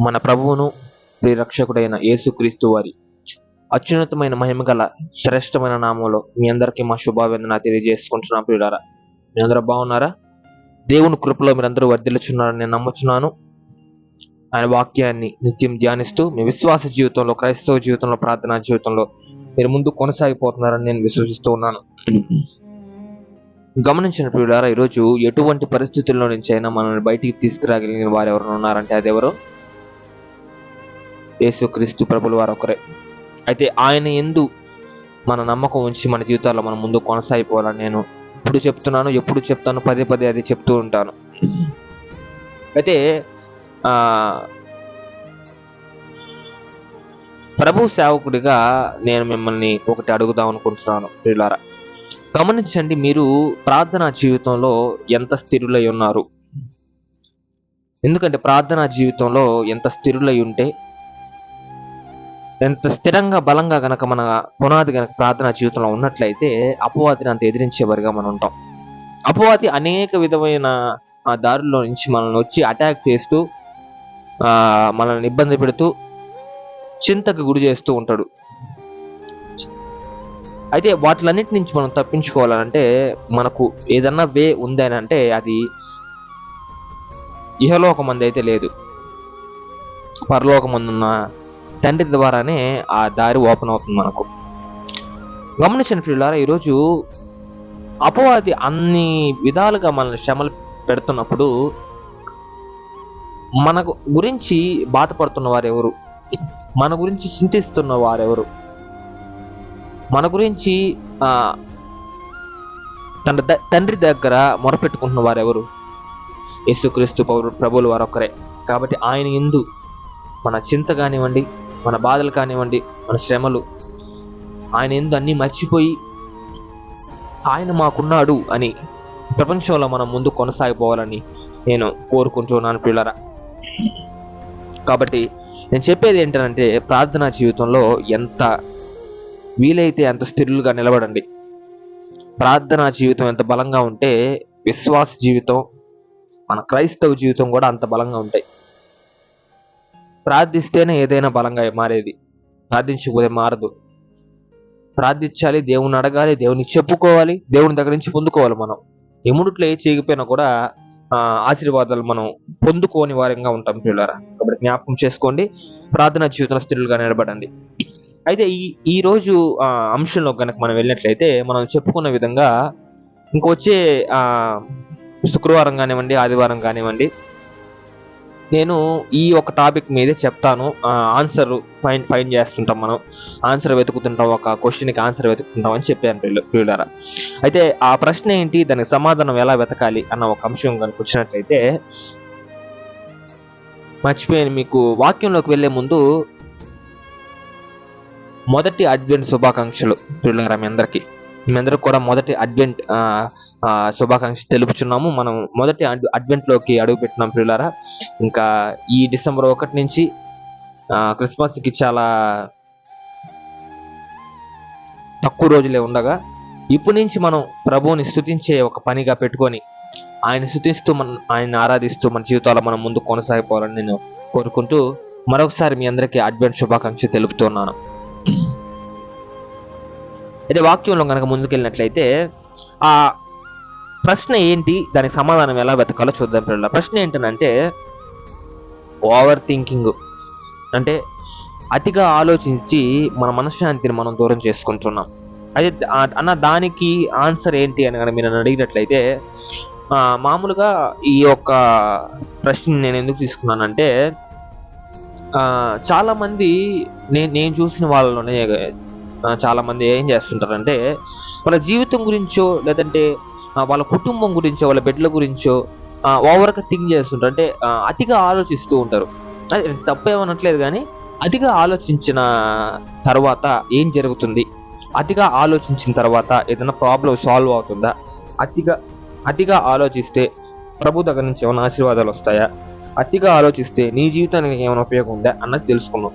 మన ప్రభువును ప్రిరక్షకుడైన యేసుక్రీస్తు వారి అత్యున్నతమైన మహిమ గల శ్రేష్టమైన నామంలో మీ అందరికీ మా శుభావేదన తెలియజేసుకుంటున్నాం ప్రియులారా. మీ అందరూ బాగున్నారా? దేవుని కృపలో మీరందరూ వర్ధిల్లుచున్నారని నేను నమ్ముచున్నాను. ఆయన వాక్యాన్ని నిత్యం ధ్యానిస్తూ మీ విశ్వాస జీవితంలో క్రైస్తవ జీవితంలో ప్రార్థనా జీవితంలో మీరు ముందు కొనసాగిపోతున్నారని నేను విశ్వసిస్తూ ఉన్నాను. గమనించిన ప్రియులారా ఈరోజు ఎటువంటి పరిస్థితుల్లో నుంచి అయినా మనల్ని బయటికి తీసుకురాగలిగిన వారు ఎవరైనా ఉన్నారంటే అది యేసుక్రీస్తు ప్రభుల వారు ఒకరే. అయితే ఆయన ఎందు మన నమ్మకం ఉంచి మన జీవితాల్లో మనం ముందు కొనసాగిపోవాలని నేను ఇప్పుడు చెప్తున్నాను ఎప్పుడు చెప్తాను పదే పదే అది చెప్తూ ఉంటాను. అయితే ప్రభు సేవకుడిగా నేను మిమ్మల్ని ఒకటి అడుగుదాం అనుకుంటున్నాను ప్రియులారా. గమనించండి మీరు ప్రార్థనా జీవితంలో ఎంత స్థిరులై ఉన్నారు? ఎందుకంటే ప్రార్థనా జీవితంలో ఎంత స్థిరులై ఉంటే ఎంత స్థిరంగా బలంగా గనక మన పునాది గనక ప్రార్థనా జీవితంలో ఉన్నట్లయితే అపవాదిని అంత ఎదిరించేవారిగా మనం ఉంటాం. అపవాది అనేక విధమైన ఆ దారుల్లో నుంచి మనల్ని వచ్చి అటాక్ చేస్తూ మనల్ని ఇబ్బంది పెడుతూ చింతకు గురి చేస్తూ ఉంటాడు. అయితే వాటిలన్నిటి నుంచి మనం తప్పించుకోవాలంటే మనకు ఏదన్నా వే ఉందని అంటే అది ఇహలోకమంది అయితే లేదు. పరలోకమందున్న తండ్రి ద్వారానే ఆ దారి ఓపెన్ అవుతుంది మనకు. గమనించిన పిల్లారా ఈరోజు అపవాది అన్ని విధాలుగా మనల్ని శ్రమలు పెడుతున్నప్పుడు మన గురించి బాధపడుతున్న వారెవరు మన గురించి చింతిస్తున్న వారెవరు మన గురించి తన తండ్రి దగ్గర మొరపెట్టుకుంటున్న వారెవరు యేసుక్రీస్తు పౌరు ప్రభువులు వారొక్కరే. కాబట్టి ఆయన ఎందు మన చింత కానివ్వండి మన బాధలు కానివ్వండి మన శ్రమలు. ఆయన ఎందు అన్నీ మర్చిపోయి ఆయన మాకున్నాడు అని ప్రపంచంలో మనం ముందు కొనసాగిపోవాలని నేను కోరుకుంటున్నాను పిల్లరా కాబట్టి నేను చెప్పేది ఏంటంటే ప్రార్థనా జీవితంలో ఎంత వీలైతే అంత స్థిరులుగా నిలబడండి. ప్రార్థనా జీవితం ఎంత బలంగా ఉంటే విశ్వాస జీవితం మన క్రైస్తవ జీవితం కూడా అంత బలంగా ఉంటాయి. ప్రార్థిస్తేనే ఏదైనా బలంగా మారేది. ప్రార్థించకపోతే మారదు. ప్రార్థించాలి దేవుని అడగాలి దేవుని చెప్పుకోవాలి దేవుని దగ్గర నుంచి పొందుకోవాలి మనం. ఎముడిట్లో ఏ చేయకపోయినా కూడా ఆశీర్వాదాలు మనం పొందుకోని వారంగా ఉంటాం పిల్లరా కాబట్టి జ్ఞాపకం చేసుకోండి. ప్రార్థనా జీవితంలో స్థిరులుగా నిలబడండి. అయితే ఈ ఈ రోజు అంశంలో కనుక మనం వెళ్ళినట్లయితే మనం చెప్పుకున్న విధంగా ఇంకొచ్చే శుక్రవారం కానివ్వండి ఆదివారం కానివ్వండి నేను ఈ ఒక టాపిక్ మీదే చెప్తాను. ఆన్సర్ ఫైన్ ఫైన్ చేస్తుంటాం మనం. ఆన్సర్ వెతుకుతుంటాం ఒక క్వశ్చన్కి ఆన్సర్ వెతుకుతుంటాం అని చెప్పాను ప్రియులారా. అయితే ఆ ప్రశ్న ఏంటి దానికి సమాధానం ఎలా వెతకాలి అన్న ఒక అంశం కనుక వచ్చినట్లయితే మర్చిపోయాను మీకు వాక్యంలోకి వెళ్ళే ముందు మొదటి అడ్వెంట్ శుభాకాంక్షలు ప్రియులారా మీ అందరికీ. మేమందరూ అందరికి కూడా మొదటి అడ్వెంట్ శుభాకాంక్ష తెలుపుచున్నాము. మనం మొదటి అడ్వెంట్లోకి అడ్వెంట్ అడుగు పెట్టినాం ఇంకా ఈ డిసెంబర్ ఒకటి నుంచి క్రిస్మస్కి చాలా తక్కువ రోజులే ఉండగా ఇప్పటి నుంచి మనం ప్రభువుని స్తుతించే ఒక పనిగా పెట్టుకొని ఆయన స్తుతిస్తూ మన ఆయన ఆరాధిస్తూ మన జీవితాల్లో మనం ముందు కొనసాగిపోవాలని నేను కోరుకుంటూ మరొకసారి మీ అందరికీ అడ్వెంట్ శుభాకాంక్ష తెలుపుతున్నాను అయితే వాక్యంలో కనుక ముందుకెళ్ళినట్లయితే ఆ ప్రశ్న ఏంటి? దానికి సమాధానం ఎలా వెతకాలో చూద్దాం పిల్లల ప్రశ్న ఏంటంటే ఓవర్ థింకింగ్ అంటే అతిగా ఆలోచించి మన మనశ్శాంతిని మనం దూరం చేసుకుంటున్నాం. అయితే అన్న దానికి ఆన్సర్ ఏంటి అని కనుక మీరు నన్ను అడిగినట్లయితే మామూలుగా ఈ యొక్క ప్రశ్న నేను ఎందుకు తీసుకున్నానంటే చాలామంది నేను నేను చూసిన వాళ్ళలోనే చాలామంది చాలా మంది ఏం చేస్తుంటారంటే వాళ్ళ జీవితం గురించో లేదంటే వాళ్ళ కుటుంబం గురించో వాళ్ళ బిడ్డల గురించో ఓవర్గా థింక్ చేస్తుంటారు. అంటే అతిగా ఆలోచిస్తూ ఉంటారు. అది తప్పేమనట్లేదు కానీ అతిగా ఆలోచించిన తర్వాత ఏం జరుగుతుంది? అతిగా ఆలోచించిన తర్వాత ఏదైనా ప్రాబ్లం సాల్వ్ అవుతుందా? అతిగా అతిగా ఆలోచిస్తే ప్రభు దగ్గర నుంచి ఏమైనా ఆశీర్వాదాలు వస్తాయా? అతిగా ఆలోచిస్తే నీ జీవితానికి ఏమైనా ఉపయోగం ఉందా? అన్నది తెలుసుకున్నాం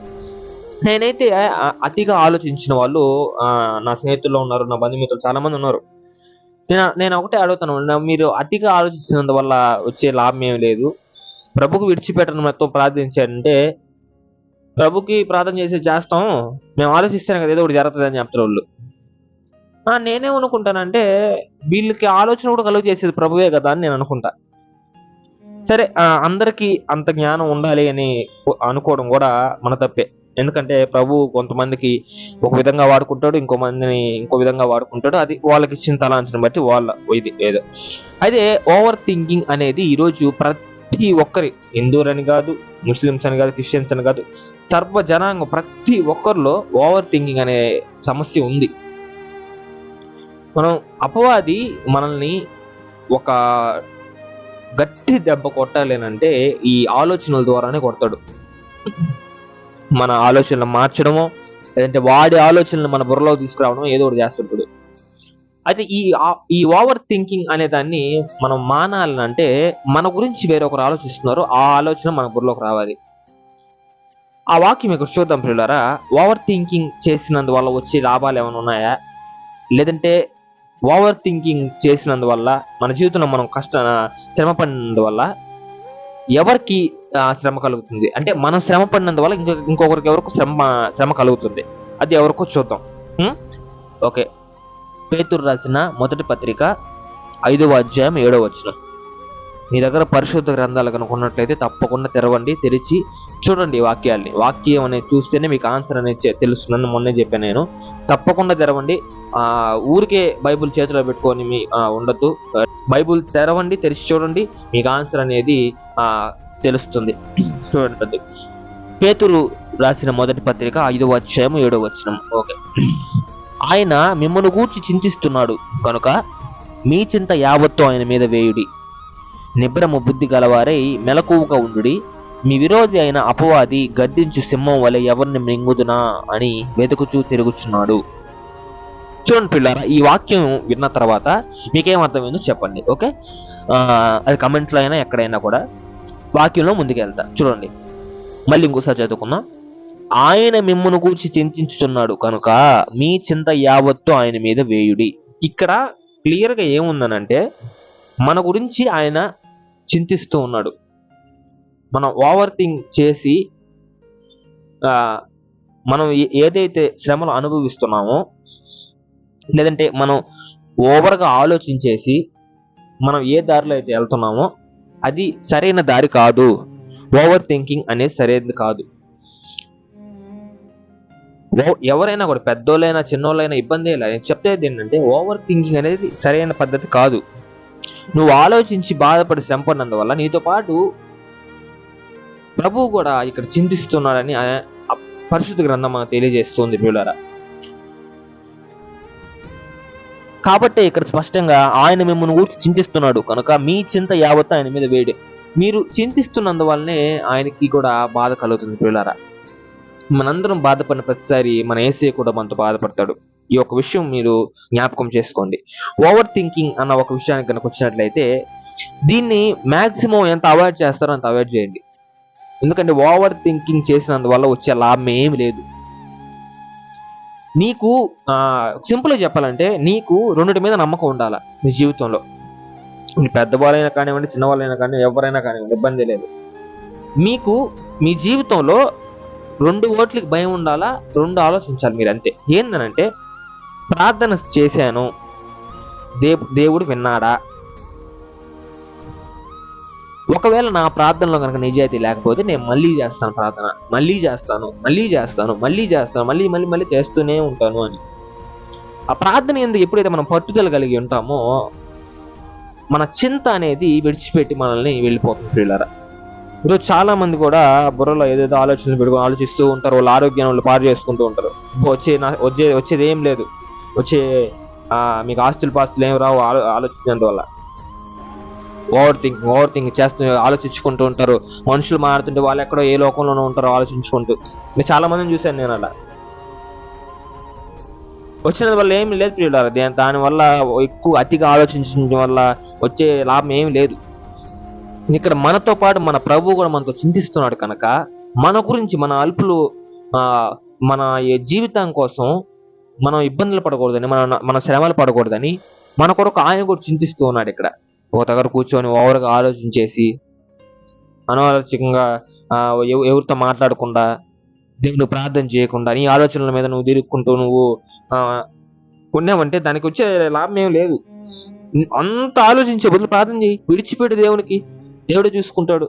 నేనైతే అతిగా ఆలోచించిన వాళ్ళు నా స్నేహితుల్లో ఉన్నారు నా బంధుమిత్రులు చాలా మంది ఉన్నారు. నేను నేను ఒకటే అడుగుతాను మీరు అతిగా ఆలోచించినందు వల్ల వచ్చే లాభం ఏమి లేదు. ప్రభుకి విడిచిపెట్టడం మొత్తం ప్రార్థించాడంటే ప్రభుకి ప్రార్థన చేసే చేస్తాం మేము ఆలోచిస్తాం కదా ఏదో ఒకటి జరుగుతుంది అని చెప్తారు వాళ్ళు. నేనేమనుకుంటానంటే వీళ్ళకి ఆలోచన కూడా కలుగు చేసేది ప్రభువే కదా అని నేను అనుకుంటా. సరే అందరికీ అంత జ్ఞానం ఉండాలి అని అనుకోవడం కూడా మన తప్పే. ఎందుకంటే ప్రభు కొంతమందికి ఒక విధంగా వాడుకుంటాడు ఇంకో మందిని ఇంకో విధంగా వాడుకుంటాడు. అది వాళ్ళకి ఇచ్చిన తలాంచని బట్టి వాళ్ళ ఇది ఏదో. అయితే ఓవర్ థింకింగ్ అనేది ఈరోజు ప్రతి ఒక్కరి హిందువులని కాదు ముస్లిమ్స్ అని కాదు క్రిస్టియన్స్ అని కాదు సర్వ జనాంగం ప్రతి ఒక్కరిలో ఓవర్ థింకింగ్ అనే సమస్య ఉంది. మనం అపవాది మనల్ని ఒక గట్టి దెబ్బ కొట్టాలి అంటే ఈ ఆలోచనల ద్వారానే కొడతాడు. మన ఆలోచనలు మార్చడము లేదంటే వాడి ఆలోచనలు మన బుర్రలో తీసుకురావడం ఏదో ఒకటి చేస్తుంటాడు. అయితే ఈ ఈ ఓవర్ థింకింగ్ అనే దాన్ని మనం మానాలంటే మన గురించి వేరొకరు ఆలోచిస్తున్నారు ఆ ఆలోచన మన బుర్రలోకి రావాలి. ఆ వాక్యం ఇక్కడ చూద్దాం పిల్లరా ఓవర్ థింకింగ్ చేసినందువల్ల వచ్చే లాభాలు ఏమైనా ఉన్నాయా? లేదంటే ఓవర్ థింకింగ్ చేసినందువల్ల మన జీవితంలో మనం కష్ట శ్రమ పడినందువల్ల ఎవరికి శ్రమ కలుగుతుంది? అంటే మనం శ్రమ పడినందువల్ల ఇంకొక ఇంకొకరికి ఎవరికి శ్రమ శ్రమ కలుగుతుంది. అది ఎవరికో చూద్దాం. ఓకే. పేతురు రాసిన మొదటి పత్రిక ఐదవ అధ్యాయం ఏడవ వచనం. మీ దగ్గర పరిశుద్ధ గ్రంథాలు కనుక ఉన్నట్లయితే తప్పకుండా తెరవండి తెరిచి చూడండి వాక్యాల్ని. వాక్యం అనేది చూస్తేనే మీకు ఆన్సర్ అనేది తెలుస్తుందని మొన్నే చెప్పాను నేను. తప్పకుండా తెరవండి. ఊరికే బైబిల్ చేతిలో పెట్టుకొని మీ ఉండద్దు ఉండొద్దు. బైబిల్ తెరవండి తెరిచి చూడండి మీకు ఆన్సర్ అనేది తెలుస్తుంది. చూడండి. పేతురు రాసిన మొదటి పత్రిక ఐదవ అధ్యాయం ఏడవ వచనం. ఓకే. ఆయన మిమ్మల్ని గూర్చి చింతిస్తున్నాడు కనుక మీ చింత యావత్తు ఆయన మీద వేయుడి. నిబ్రమ బుద్ధి గలవారై మెలకువగా ఉండుడి. మీ విరోధి అయిన అపవాది గద్దించు సింహం వలె ఎవరిని మింగుదునా అని వెతుకుచూ తిరుగుచున్నాడు. చూడండి పిల్లారా ఈ వాక్యం విన్న తర్వాత మీకేం అర్థమైందో చెప్పండి ఓకే? అది కమెంట్లో అయినా ఎక్కడైనా కూడా వాక్యంలో ముందుకెళ్తా. చూడండి. మళ్ళీ ఇంకోసారి చదువుకుందాం. ఆయన మిమ్మును గూర్చి చింతించుచున్నాడు కనుక మీ చింత యావత్తు ఆయన మీద వేయుడి. ఇక్కడ క్లియర్గా ఏముందనంటే మన గురించి ఆయన చింతిస్తూ ఉన్నాడు. మనం ఓవర్ థింక్ చేసి మనం ఏ- ఏదైతే శ్రమలు అనుభవిస్తున్నామో లేదంటే మనం ఓవర్గా ఆలోచించేసి మనం ఏ దారిలో అయితే వెళ్తున్నామో అది సరైన దారి కాదు. ఓవర్ థింకింగ్ అనేది సరైనది కాదు. ఓ- ఎవరైనా కూడా పెద్దోళ్ళైనా చిన్నోళ్ళైనా ఇబ్బంది లేదు. చెప్తే ఏంటంటే ఓవర్ థింకింగ్ అనేది సరైన పద్ధతి కాదు. నువ్వు ఆలోచించి బాధపడి శ్రమపడినందువల్ల నీతో పాటు ప్రభువు కూడా ఇక్కడ చింతిస్తున్నాడని పరిశుద్ధ గ్రంథం మనకు తెలియజేస్తుంది పిల్లరా కాబట్టి ఇక్కడ స్పష్టంగా ఆయన మిమ్మల్ని ఊర్చి చింతిస్తున్నాడు. కనుక మీ చింత యావత్ ఆయన మీద వేడి. మీరు చింతిస్తున్నందువల్లనే ఆయనకి కూడా బాధ కలుగుతుంది పిల్లరా మనందరం బాధపడిన ప్రతిసారి మన ఏసీ కూడా మనతో బాధపడతాడు. ఈ ఒక విషయం మీరు జ్ఞాపకం చేసుకోండి. ఓవర్ థింకింగ్ అన్న ఒక విషయానికి కనుక వచ్చినట్లయితే దీన్ని మ్యాక్సిమం ఎంత అవాయిడ్ చేస్తారో అంత అవాయిడ్ చేయండి. ఎందుకంటే ఓవర్ థింకింగ్ చేసినందువల్ల వచ్చే లాభం ఏమి లేదు. నీకు సింపుల్గా చెప్పాలంటే నీకు రెండిటి మీద నమ్మకం ఉండాలి నీ జీవితంలో. పెద్దవాళ్ళైనా కానివ్వండి చిన్నవాళ్ళైనా కానీ ఎవరైనా కానివ్వండి ఇబ్బంది లేదు. మీకు మీ జీవితంలో రెండు ఓట్లకి భయం ఉండాలా? రెండు ఆలోచించాలి మీరు అంతే ఏందనంటే ప్రార్థన చేశాను. దే దేవుడు విన్నాడా? ఒకవేళ నా ప్రార్థనలో కనుక నిజాయితీ లేకపోతే నేను మళ్ళీ చేస్తాను ప్రార్థన. మళ్ళీ చేస్తాను మళ్ళీ చేస్తాను మళ్ళీ చేస్తాను మళ్ళీ మళ్ళీ మళ్ళీ చేస్తూనే ఉంటాను అని. ఆ ప్రార్థన ఎందుకు ఎప్పుడైతే మనం పట్టుదల కలిగి ఉంటామో మన చింత అనేది విడిచిపెట్టి మనల్ని వెళ్ళిపోతుంది పిల్లరా ఈరోజు చాలా మంది కూడా బుర్రలో ఏదేదో ఆలోచనలు పెట్టుకుని ఆలోచిస్తూ ఉంటారు. వాళ్ళ ఆరోగ్యాన్ని వాళ్ళు పాడు చేసుకుంటూ ఉంటారు. వచ్చే నా- వచ్చే వచ్చేది ఏం లేదు. వచ్చే మీకు ఆస్తులు పాస్తులు ఏం రావు ఆలో ఆలోచించినందువల్ల. ఓవర్ థింక్ ఓవర్ థింక్ చేస్తూ ఆలోచించుకుంటూ ఉంటారు. మనుషులు మారుతుంటే వాళ్ళు ఎక్కడో ఏ లోకంలోనూ ఉంటారో ఆలోచించుకుంటూ. నేను చాలా మందిని చూశాను నేను అలా. వచ్చిన వల్ల ఏం లేదు ప్రియుడారు దాని దానివల్ల ఎక్కువ అతిగా ఆలోచించడం వల్ల వచ్చే లాభం ఏం లేదు. ఇక్కడ మనతో పాటు మన ప్రభు కూడా మనతో చింతిస్తున్నాడు కనుక మన గురించి మన అల్పులు మన ఈ జీవితం కోసం మనం ఇబ్బందులు పడకూడదని మన మన శ్రమలు పడకూడదని మన కొరకు ఆయన కూడా చింతిస్తూ ఉన్నాడు ఇక్కడ. ఒక దగ్గర కూర్చొని ఓవర్గా ఆలోచించేసి అనాలోచికంగా ఎవరితో మాట్లాడకుండా దేవుని ప్రార్థన చేయకుండా నీ ఆలోచనల మీద నువ్వు తిరుక్కుంటూ నువ్వు ఉన్నావంటే దానికి వచ్చే లాభం ఏం లేదు. అంత ఆలోచించే బదులు ప్రార్థన చేయి విడిచిపెట్టు దేవునికి. దేవుడే చూసుకుంటాడు.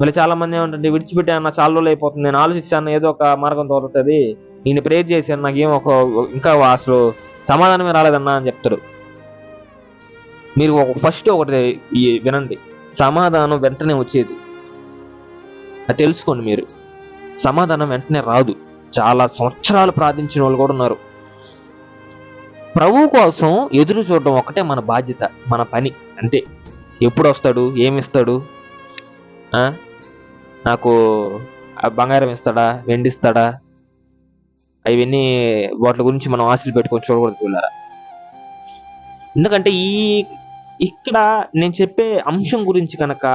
మళ్ళీ చాలా మంది ఏమంటే విడిచిపెట్టే అన్న చాలా రోజులు అయిపోతుంది. నేను ఆలోచిస్తాను ఏదో ఒక మార్గం దొరుకుతుంది నేను ప్రేర్ చేశాను నాకేం ఒక ఇంకా అసలు సమాధానమే రాలేదన్నా అని చెప్తారు. మీరు ఒక ఫస్ట్ ఒకటి వినండి. సమాధానం వెంటనే వచ్చేది. అది తెలుసుకోండి మీరు. సమాధానం వెంటనే రాదు. చాలా సంవత్సరాలు ప్రార్థించిన వాళ్ళు కూడా ఉన్నారు. ప్రభు కోసం ఎదురు చూడడం ఒకటే మన బాధ్యత మన పని. అంతే. ఎప్పుడు వస్తాడు? ఏమిస్తాడు నాకు బంగారం ఇస్తాడా? వెండిస్తాడా అవన్నీ వాటి గురించి మనం ఆశలు పెట్టుకొని చూడకూడదు పిల్లరా. ఎందుకంటే ఈ ఇక్కడ నేను చెప్పే అంశం గురించి కనుక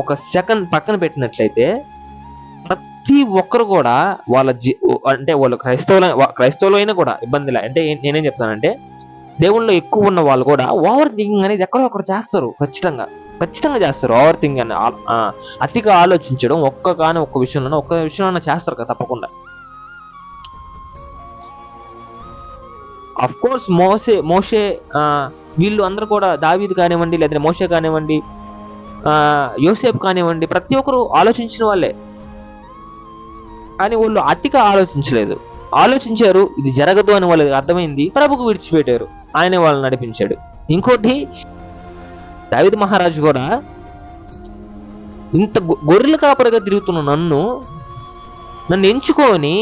ఒక సెకండ్ పక్కన పెట్టినట్లయితే ప్రతి ఒక్కరు కూడా వాళ్ళ జీ అంటే వాళ్ళు క్రైస్తవుల క్రైస్తవులు అయినా కూడా ఇబ్బందిలా. అంటే నేనేం చెప్తానంటే దేవుళ్ళలో ఎక్కువ ఉన్న వాళ్ళు కూడా ఓవర్ థింకింగ్ అనేది ఎక్కడో ఒకరు చేస్తారు ఖచ్చితంగా. ఖచ్చితంగా చేస్తారు ఓవర్ థింకింగ్ అని అతిగా ఆలోచించడం ఒక్క కానీ ఒక్క విషయంలో ఒక్క విషయంలోనో చేస్తారు కదా తప్పకుండా. అఫ్ కోర్స్ మోసే మోషే వీళ్ళు అందరూ కూడా దావీద్ కానివ్వండి లేదంటే మోషే కానివ్వండి ఆ, యోసేపు కానివ్వండి ప్రతి ఒక్కరు ఆలోచించిన వాళ్ళే. కానీ వాళ్ళు అతిగా ఆలోచించలేదు. ఆలోచించారు ఇది జరగదు అని వాళ్ళకి అర్థమైంది ప్రభుకు విడిచిపెట్టారు ఆయనే వాళ్ళని నడిపించాడు. ఇంకోటి దావిద్ మహారాజు కూడా ఇంత గొర్రెల కాపరిగా తిరుగుతున్న నన్ను నన్ను ఎంచుకొని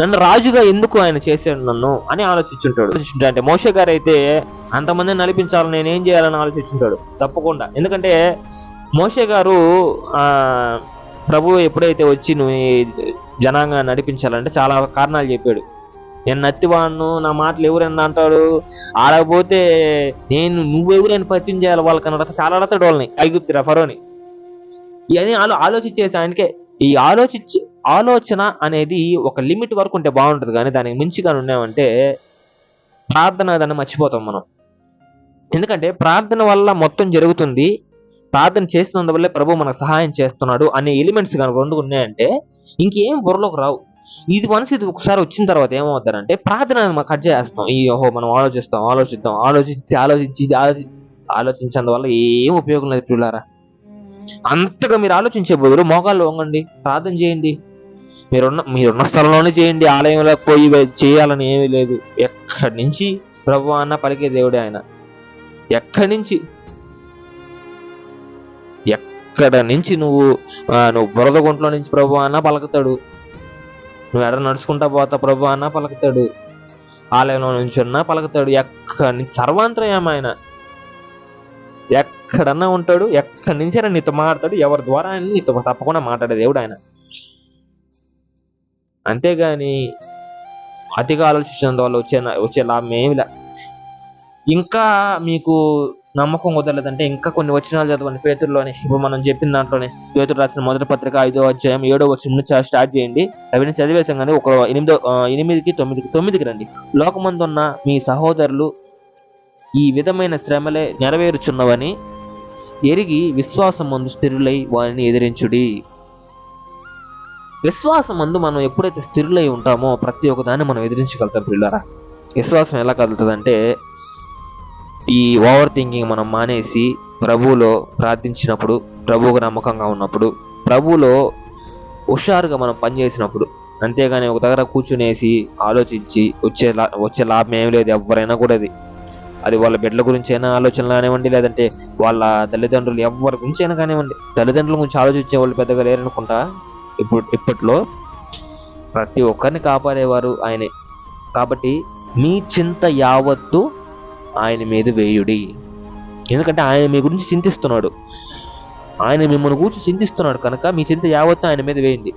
నన్ను రాజుగా ఎందుకు ఆయన చేశాడు నన్ను అని ఆలోచించుంటాడు అంటే మోషే గారు అయితే అంతమందిని నడిపించాలని నేను ఏం చేయాలని ఆలోచించుంటాడు తప్పకుండా. ఎందుకంటే మోషే గారు ఆ ప్రభు ఎప్పుడైతే వచ్చి నువ్వు ఈ జనాంగా నడిపించాలంటే చాలా కారణాలు చెప్పాడు. నేను నత్తివాడును నా మాటలు ఎవరన్నా అంటాడు? ఆడకపోతే నేను నువ్వెవరైనా పరిచయం చేయాలి వాళ్ళకన్నా చాలా అడతాడు వాళ్ళని ఐగుప్తిరా ఫరోని ఇవన్నీ ఆలో ఆలోచించేసి ఆయనకే ఈ ఆలోచించి ఆలోచన అనేది ఒక లిమిట్ వరకు ఉంటే బాగుంటుంది. కానీ దానికి మించిగా ఉన్నామంటే ప్రార్థన దాన్ని మర్చిపోతాం మనం. ఎందుకంటే ప్రార్థన వల్ల మొత్తం జరుగుతుంది. ప్రార్థన చేస్తున్నందువల్లే ప్రభు మనకు సహాయం చేస్తున్నాడు అనే ఎలిమెంట్స్ కనుక రెండు ఉన్నాయంటే ఇంకేం బుర్రలోకి రావు. ఇది మనసు ఇది ఒకసారి వచ్చిన తర్వాత ఏమవుతారంటే ప్రార్థన కట్ చేస్తాం. ఈ ఓహో మనం ఆలోచిస్తాం ఆలోచిస్తాం ఆలోచించి ఆలోచించి ఆలోచి ఆలోచించేందువల్ల ఏం ఉపయోగం లేదు పిల్లారా అంతగా మీరు ఆలోచించే బదులు మోకాళ్ళు వంగండి ప్రార్థన చేయండి. మీరున్న మీరున్న స్థలంలోనే చేయండి ఆలయంలో పోయి చేయాలని ఏమీ లేదు. ఎక్కడి నుంచి ప్రభు అన్న పలికే దేవుడే ఆయన. ఎక్కడి నుంచి? ఎక్కడ నుంచి నువ్వు నువ్వు బురద గుంట్లో నుంచి ప్రభు అన్న పలుకుతాడు. నువ్వు ఎడ నడుచుకుంటా పోతా ప్రభు అన్న పలుకుతాడు. ఆలయంలో నుంచి ఉన్నా పలుకుతాడు. ఎక్కడి నుంచి? సర్వాంతరం ఆయన. ఎక్క ఎక్కడన్నా ఉంటాడు ఎక్కడి నుంచి అయినా నీతో మాట్లాడతాడు ఎవరి ద్వారా అయినా నీతో తప్పకుండా మాట్లాడే దేవుడు ఆయన. అంతేగాని అతిగా ఆలోచించడం వల్ల వచ్చే వచ్చే లాభం ఏమి లే. ఇంకా మీకు నమ్మకం కుదరలేదంటే ఇంకా కొన్ని వచనాలు చదవండి. పేతుల్లోనే ఇప్పుడు మనం చెప్పిన దాంట్లోనే పేతులు రాసిన మొదటి పత్రిక ఐదో అధ్యాయం ఏడో వచ్చిన నుంచి స్టార్ట్ చేయండి. అవన్నీ చదివేసాం కానీ ఒక ఎనిమిదో ఎనిమిదికి తొమ్మిదికి తొమ్మిదికి రండి. లోకమందున్న మీ సహోదరులు ఈ విధమైన శ్రమలే నెరవేరుచున్నవని ఎరిగి విశ్వాసమందు స్థిరులై వారిని ఎదిరించుడి. విశ్వాసమందు మనం ఎప్పుడైతే స్థిరులై ఉంటామో ప్రతి ఒక్కదాన్ని మనం ఎదిరించగలుగుతాం పిల్లరా విశ్వాసం ఎలా కలుగుతుందంటే ఈ ఓవర్ థింకింగ్ మనం మానేసి ప్రభువులో ప్రార్థించినప్పుడు ప్రభువుకు నమ్మకంగా ఉన్నప్పుడు ప్రభువులో హుషారుగా మనం పనిచేసినప్పుడు అంతేగాని ఒక దగ్గర కూర్చునేసి ఆలోచించి వచ్చే లా- వచ్చే లాభం ఏం లేదు ఎవరైనా కూడా అది వాళ్ళ బిడ్డల గురించి అయినా ఆలోచనలు కానివ్వండి లేదంటే వాళ్ళ తల్లిదండ్రులు ఎవరి గురించి అయినా కానివ్వండి తల్లిదండ్రుల గురించి ఆలోచించే వాళ్ళు పెద్దగా లేరనుకుంటా? ఇప్పుడు ఇప్పట్లో ప్రతి ఒక్కరిని కాపాడేవారు ఆయనే. కాబట్టి మీ చింత యావత్తు ఆయన మీద వేయుడి. ఎందుకంటే ఆయన మీ గురించి చింతిస్తున్నాడు. ఆయన మిమ్మల్ని గురించి చింతిస్తున్నాడు కనుక మీ చింత యావత్తు ఆయన మీద వేయండి.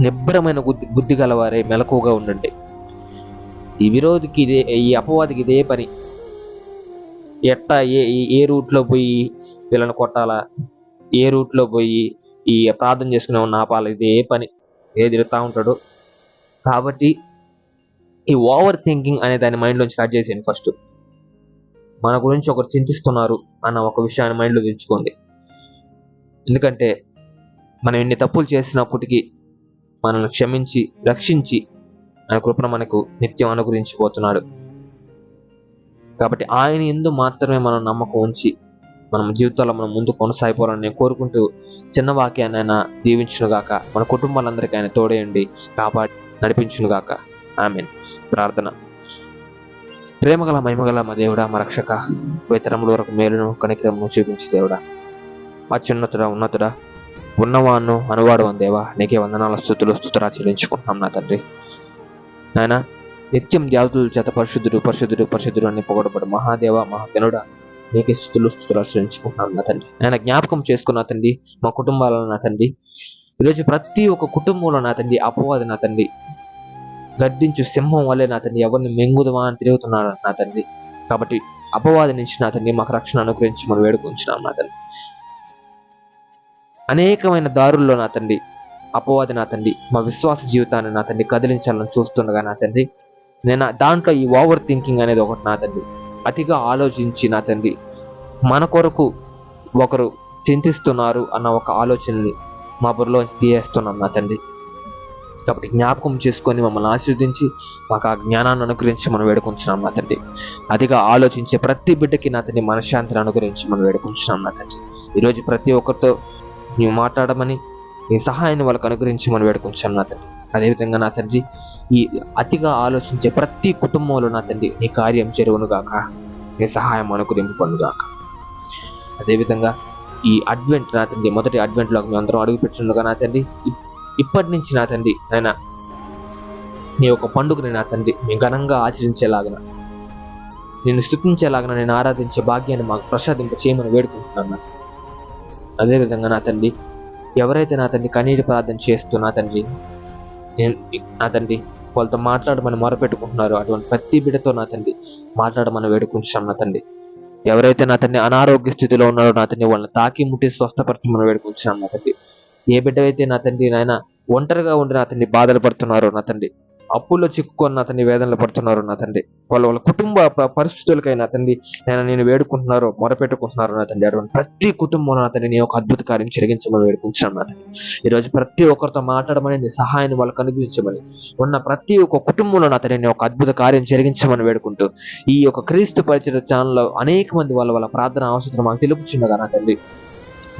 నిబ్బరమైన బుద్ధి బుద్ధి గలవారే మెలకువగా ఉండండి. ఈ విరోధికి ఇదే ఈ అపవాదికి ఇదే పని. ఎట్టా ఏ ఏ- రూట్లో పోయి వీళ్ళని కొట్టాలా? ఏ రూట్లో పోయి ఈ ప్రార్థన చేసుకునే ఉన్న ఆపాలి ఇదే పని. ఏది తిరుగుతూ ఉంటాడు? కాబట్టి ఈ ఓవర్ థింకింగ్ అనే దాని మైండ్లోంచి కట్ చేసేయండి ఫస్ట్. మన గురించి ఒకరు చింతిస్తున్నారు అన్న ఒక విషయాన్ని మైండ్లో తెచ్చుకోండి ఎందుకంటే మనం ఎన్ని తప్పులు చేసినప్పటికీ మనల్ని క్షమించి రక్షించి ఆయన కృపను మనకు నిత్యం అనుగ్రహించిపోతున్నాడు. కాబట్టి ఆయన ఎందు మాత్రమే మనం నమ్మకం ఉంచి మనం జీవితంలో మనం ముందు కొనసాగిపోవాలని నేను కోరుకుంటూ చిన్న వాక్యాన్ని ఆయన దీవించునుగాక. మన కుటుంబాలందరికీ ఆయన తోడేయండి కాపాడి నడిపించునుగాక. మీన్ ప్రార్థన. ప్రేమగల మహిమగల మా దేవుడా మా రక్షక వేతరముల వరకు మేలును కనికరమును చూపించి దేవుడా. అత్యున్నతుడా ఉన్నతుడా ఉన్నవాను అనువాడు దేవా నీకే వందనాల స్థుతులు స్థుతురా చెల్లించుకుంటున్నాం నా తండ్రి. నాయన నిత్యం దేవతల చేత పరిశుద్ధుడు పరిశుద్ధుడు పరిశుద్ధుడు అని పొగడబడు మహాదేవ మహాగనుడా నీకే స్థుతులు స్థుతులు ఆశ్రయించుకుంటున్నాను నా తండ్రి. ఆయన జ్ఞాపకం చేసుకున్న తండ్రి మా కుటుంబాలను నా తండ్రి ఈరోజు ప్రతి ఒక్క కుటుంబంలో నా తండ్రి అపవాది నా తండ్రి గడ్డించు సింహం వల్లే నా తండ్రి ఎవరిని మెంగుదమా అని తిరుగుతున్నాడు నా తండ్రి. కాబట్టి అపవాది నుంచి నా తండ్రి మాకు రక్షణ అనుగ్రహించి మనం వేడుకుంటున్నాం నా తండ్రి. అనేకమైన దారుల్లో నా తండ్రి అపవాది నా తండ్రి మా విశ్వాస జీవితాన్ని నా తండ్రి కదిలించాలని చూస్తుండగా నా తండ్రి నేను దాంట్లో ఈ ఓవర్ థింకింగ్ అనేది ఒకటి నా తండ్రి. అతిగా ఆలోచించి నా తండ్రి మన కొరకు ఒకరు చింతిస్తున్నారు అన్న ఒక ఆలోచనని మా బుర్రలోంచి తీయేస్తున్నాం నా తండ్రి. కాబట్టి జ్ఞాపకం చేసుకొని మమ్మల్ని ఆశీర్వదించి మాకు ఆ జ్ఞానాన్ని అనుగ్రహించి మనం వేడుకుంటున్నాం నా తండ్రి. అదిగా ఆలోచించే ప్రతి బిడ్డకి నా తండ్రి మనశ్శాంతిని అనుగ్రహించి మనం వేడుకుంటున్నాం నా తండ్రి. ఈరోజు ప్రతి ఒక్కరితో నీవు మాట్లాడమని నీ సహాయాన్ని వాళ్ళకు అనుగ్రహించి మనం వేడుకుంటున్నాం నా తండ్రి. అదేవిధంగా నా తండ్రి ఈ అతిగా ఆలోచించే ప్రతి కుటుంబంలో నా తండ్రి నీ కార్యం చెరువునుగాక నీ సహాయం అనుగ్రహింపనుగాక. అదేవిధంగా ఈ అడ్వెంట్ నా తండ్రి మొదటి అడ్వెంట్లో మేము అందరం అడుగు నా తండ్రి ఇప్పటి నుంచి నా తండ్రి ఆయన నీ యొక్క పండుగని నా తండ్రి మేము ఘనంగా ఆచరించేలాగిన నేను స్థుతించేలాగన నేను ఆరాధించే భాగ్యాన్ని మాకు ప్రసాదింప చేయమని వేడుకుంటున్నాను అదేవిధంగా నా తండ్రి ఎవరైతే నా తండ్రి కన్నీటి ప్రార్థన చేస్తూ నా తండ్రి నా తండ్రి వాళ్ళతో మాట్లాడమని మొరపెట్టుకుంటున్నారు. అటువంటి ప్రతి బిడ్డతో నా తండ్రి మాట్లాడమని వేడుకుంటున్నాం నా తండ్రి. ఎవరైతే నా తండ్రి అనారోగ్య స్థితిలో ఉన్నారో నా తండ్రి వాళ్ళని తాకి ముట్టి స్వస్థపరచమని వేడుకుంటున్నాం నా తండ్రి. ఏ బిడ్డ అయితే నా తండ్రి నాయన ఒంటరిగా ఉండి నా తండ్రి బాధలు పడుతున్నారో నా తండ్రి అప్పుల్లో చిక్కుకొని నా తండ్రి వేదనలు పడుతున్నారు నా తండ్రి. వాళ్ళ వాళ్ళ కుటుంబ పరిస్థితులకైనా పరిస్థితులకై నా తండ్రి నేను నేను వేడుకుంటున్నారు మొరపెట్టుకుంటున్నారు నా తండ్రి అటువంటి ప్రతి కుటుంబంలో నా తండ్రి నేను ఒక అద్భుత కార్యం చెరిగించమని వేడుకుంటున్నాను నా తండ్రి. ఈరోజు ప్రతి ఒక్కరితో మాట్లాడమని నీ సహాయాన్ని వాళ్ళకి అనుగ్రహించమని ఉన్న ప్రతి ఒక్క కుటుంబంలో నా తండ్రి నేను ఒక అద్భుత కార్యం జరిగించమని వేడుకుంటూ ఈ యొక్క క్రీస్తు పరిచయ ఛానల్లో అనేక మంది వాళ్ళ వాళ్ళ ప్రార్థన అవసరం మాకు తెలుపుచుండగా నా తండ్రి.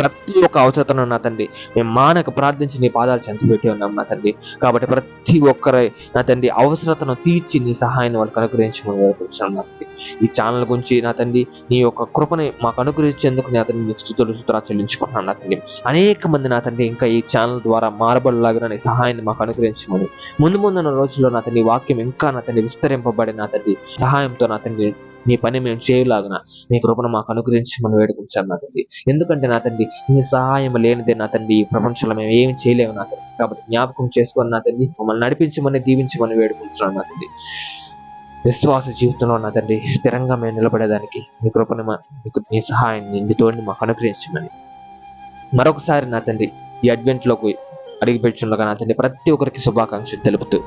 ప్రతి ఒక్క అవసరతను నా తండ్రి. మేము మానక ప్రార్థించి నీ పాదాలు చెంత పెట్టి ఉన్నాం నా తండ్రి. కాబట్టి ప్రతి ఒక్కరి నా తండ్రి అవసరతను తీర్చి నీ సహాయాన్ని వాళ్ళకి అనుగ్రహించమని వేడుకుంటున్నాను నా తండ్రి. ఈ ఛానల్ గురించి నా తండ్రి నీ యొక్క కృపని మాకు అనుగ్రహించేందుకు నా తండ్రి నీకు స్థుతులు స్థుతులు చెల్లించుకుంటున్నాను నా తండ్రి. అనేక మంది నా తండ్రి ఇంకా ఈ ఛానల్ ద్వారా మారబడలాగిన సహాయాన్ని మాకు అనుగ్రహించమని ముందు ముందున్న రోజుల్లో నా తండ్రి వాక్యం ఇంకా నా తండ్రి విస్తరింపబడి నా తండ్రి సహాయంతో నా తండ్రి నీ పని మేము చేయలాగున నీ కృపను మాకు అనుగ్రహించి మనం వేడుకుంటాం నా తండ్రి. ఎందుకంటే నా తండ్రి నీ సహాయం లేనిదే నా తండ్రి ఈ ప్రపంచంలో మేము ఏమి చేయలేము నా తండ్రి. కాబట్టి జ్ఞాపకం చేసుకొని నా తండ్రి మమ్మల్ని నడిపించమని దీవించమని వేడుకుంటున్నాను నా తండ్రి. విశ్వాస జీవితంలో నా తండ్రి స్థిరంగా మేము నిలబడేదానికి నీ కృపను మా- నీకు నీ సహాయాన్ని నీ తోడిని మాకు అనుగ్రహించమని. మరొకసారి నా తండ్రి ఈ అడ్వెంట్లోకి అడిగిపెట్టుగా నా తండ్రి ప్రతి ఒక్కరికి శుభాకాంక్షలు తెలుపుతూ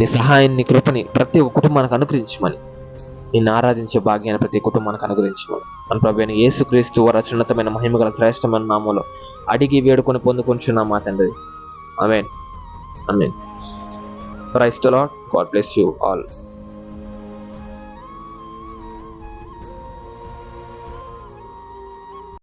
నీ సహాయాన్ని కృపని ప్రతి ఒక్క కుటుంబానికి అనుగ్రహించమని. నిన్ను ఆరాధించే భాగ్యాన్ని ప్రతి కుటుంబానికి అనుగ్రహించు మన ప్రభు అయిన యేసుక్రీస్తు వారి అత్యున్నతమైన మహిమగల శ్రేష్టమైన నామంలో అడిగి వేడుకొని పొందుకుంటున్నాం మా తండ్రి? Amen amen praise to Lord. God bless you all.